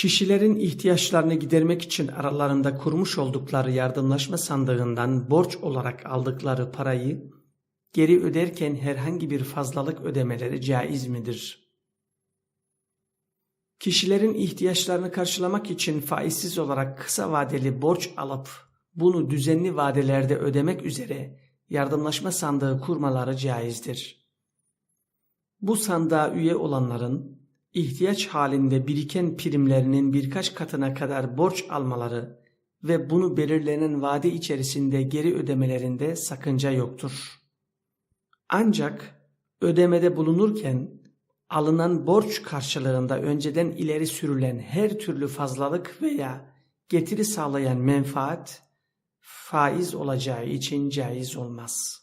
Kişilerin ihtiyaçlarını gidermek için aralarında kurmuş oldukları yardımlaşma sandığından borç olarak aldıkları parayı geri öderken herhangi bir fazlalık ödemeleri caiz midir? Kişilerin ihtiyaçlarını karşılamak için faizsiz olarak kısa vadeli borç alıp bunu düzenli vadelerde ödemek üzere yardımlaşma sandığı kurmaları caizdir. Bu sandığa üye olanların ihtiyaç halinde biriken primlerinin birkaç katına kadar borç almaları ve bunu belirlenen vade içerisinde geri ödemelerinde sakınca yoktur. Ancak ödemede bulunurken alınan borç karşılığında önceden ileri sürülen her türlü fazlalık veya getiri sağlayan menfaat faiz olacağı için caiz olmaz.